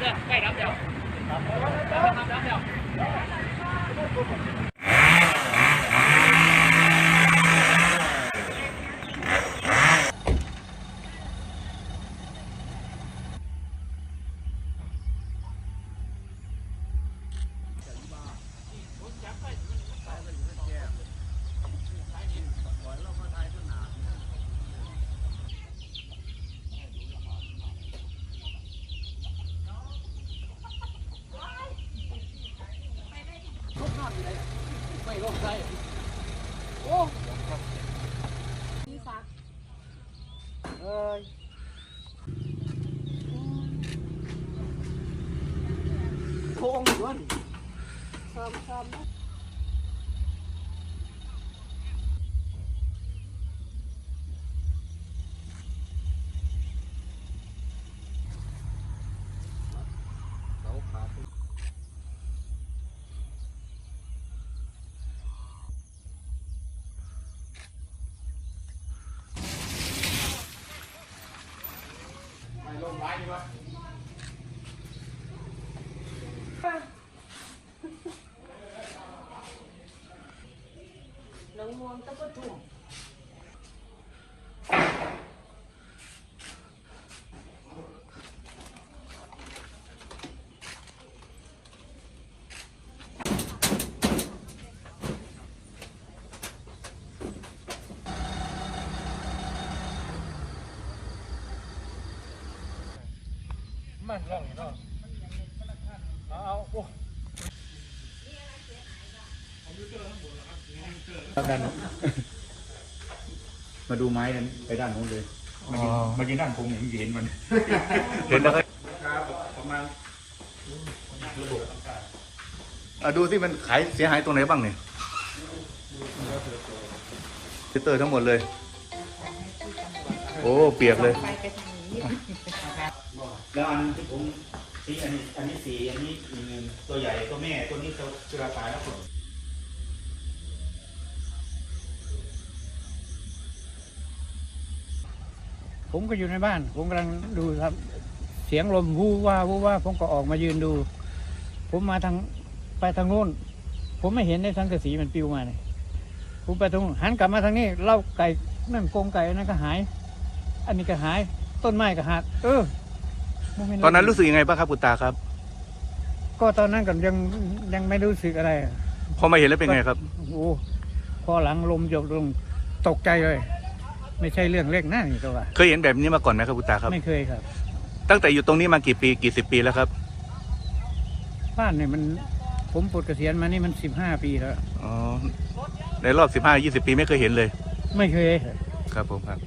cày đám đèo đám đèo Hãy subscribe cho kênh Ghiền ไม่ลงอยู่วะนี่ซ้ำซ้ำนะหนองม วงตะปะทุ่ม มันร่องเนาะเอาเอาโอ้ด้านมาดูไม้นั้นไปด้านโน้นเลยมายืนมายืนด้านผมอย่างนี้เห็นมันเห็นแล้วก็ประมาณอะดูสิมันขายเสียหายตรงไหนบ้างเนี่ยฟิลเตอร์ทั้งหมดเลย โอ้ เปียกเลย แล้วอันที่ผมสีอันนี้อันนี้สีอันนี้อีกหนึ่งตัวใหญ่ตัวแม่ตัวนี้ตัวตัวตายแล้วคนผมก็อยู่ในบ้าน ผมกำลังดูครับ เสียงลมวูว่าวูว่า ผมก็ออกมายืนดู ผมมาทางไปทางโน้น ผมไม่เห็นในสังกะสีมันปลิวมาเนี่ยผมไปทางโน้นหันกลับมาทางนี้เล่าไก่นั่นกรงไก่นั่นก็หาย อันนี้ก็หาย ต้นไม้ก็หักเออบ่แม่ตอนนั้นรู้สึกยังไงบ้างครับคุณตาครับ ก็ตอนนั้นก็ยังยังไม่รู้สึกอะไรพอมาเห็นแล้วเป็นไงครับ โอ้โหพอหลังลมหยดลงตกใจเลย ไม่ใช่เรื่องเล็กนะนี่ตัวว่า เคยเห็นแบบนี้มาก่อนไหมครับคุณตาครับ ไม่เคยครับ ตั้งแต่อยู่ตรงนี้มากี่ปีกี่สิบปีแล้วครับบ้านเนี่ยมัน ผมปลดเกษียณมานี่มันสิบห้าปีแล้ว อ๋อในรอบสิบห้ายี่สิบปีไม่เคยเห็นเลย ไม่เคยครับผมครับ